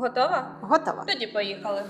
Готова? Готова. Тоді поїхали.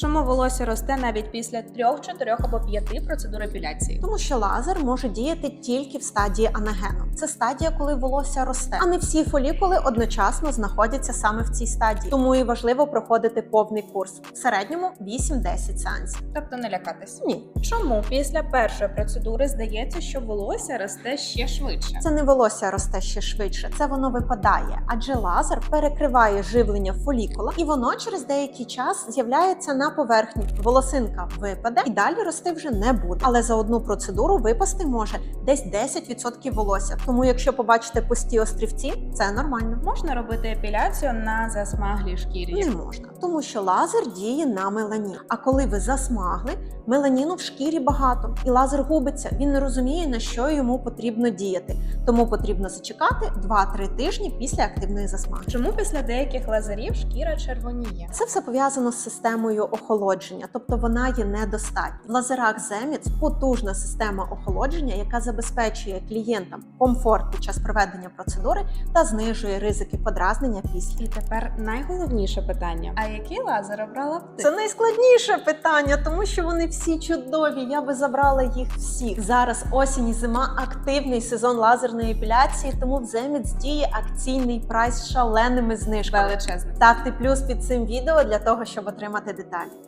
Чому волосся росте навіть після трьох, чотирьох або п'яти процедур епіляції? Тому що лазер може діяти тільки в стадії анагену. Це стадія, коли волосся росте, а не всі фолікули одночасно знаходяться саме в цій стадії. Тому і важливо проходити повний курс в середньому 8-10 сеансів. Тобто не лякатись. Ні, Чому після першої процедури здається, що волосся росте ще швидше? це не волосся росте ще швидше, це воно випадає, адже лазер перекриває живлення фолікула, і воно через деякий час з'являється на поверхні. Волосинка випаде і далі рости вже не буде. Але за одну процедуру випасти може десь 10% волосся. Тому, якщо побачите пусті острівці, це нормально. Можна робити епіляцію на засмаглій шкірі. Не можна, тому що лазер діє на меланін. А коли ви засмагли, меланіну в шкірі багато, і лазер губиться. Він не розуміє на що йому потрібно діяти. Тому потрібно зачекати 2-3 тижні після активної засмаги. Чому після деяких лазерів шкіра червоніє? Це все пов'язано з системою охолодження, тобто вона є недостатня. В лазерах Zemits потужна система охолодження, яка забезпечує клієнтам комфорт під час проведення процедури та знижує ризики подразнення після. І тепер найголовніше питання: а який лазер обрала б ти? Це найскладніше питання, тому що вони всі чудові. Я би забрала їх всіх. Зараз осінь і зима активний сезон лазерної епіляції, тому в Zemits діє акційний прайс з шаленими знижками. величезний. Ставте плюс під цим відео для того, щоб отримати деталі.